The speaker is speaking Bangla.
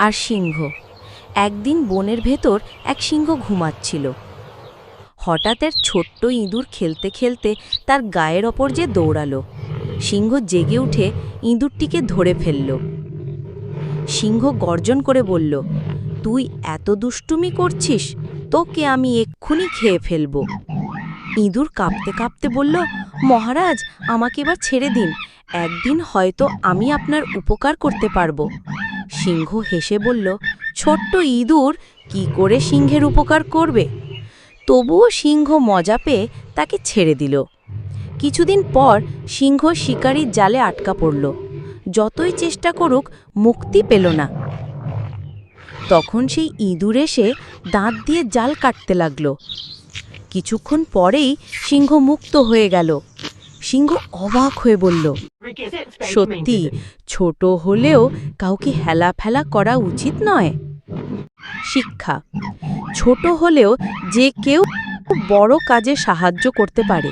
আর সিংহ। একদিন বনের ভেতর এক সিংহ ঘুমাচ্ছিল। হঠাৎ এর ছোট্ট ইঁদুর খেলতে খেলতে তার গায়ের ওপর যে দৌড়ালো। সিংহ জেগে উঠে ইঁদুরটিকে ধরে ফেলল। সিংহ গর্জন করে বলল, তুই এত দুষ্টুমি করছিস, তোকে আমি এক্ষুনি খেয়ে ফেলব। ইঁদুর কাঁপতে কাঁপতে বলল, মহারাজ, আমাকে এবার ছেড়ে দিন। একদিন হয়তো আমি আপনার উপকার করতে পারব। সিংহ হেসে বলল, ছোট্ট ইঁদুর, কি করে সিংহের উপকার করবে? তবুও সিংহ মজা পেয়ে তাকে ছেড়ে দিল। কিছুদিন পর সিংহ শিকারির জালে আটকা পড়ল। যতই চেষ্টা করুক, মুক্তি পেল না। তখন সেই ইঁদুর এসে দাঁত দিয়ে জাল কাটতে লাগল। কিছুক্ষণ পরেই সিংহ মুক্ত হয়ে গেল। সিংহ অবাক হয়ে বলল সত্যি ছোট হলেও কাউকে হেলা ফেলা করা উচিত নয়। শিক্ষা ছোট হলেও যে কেউ বড় কাজে সাহায্য করতে পারে।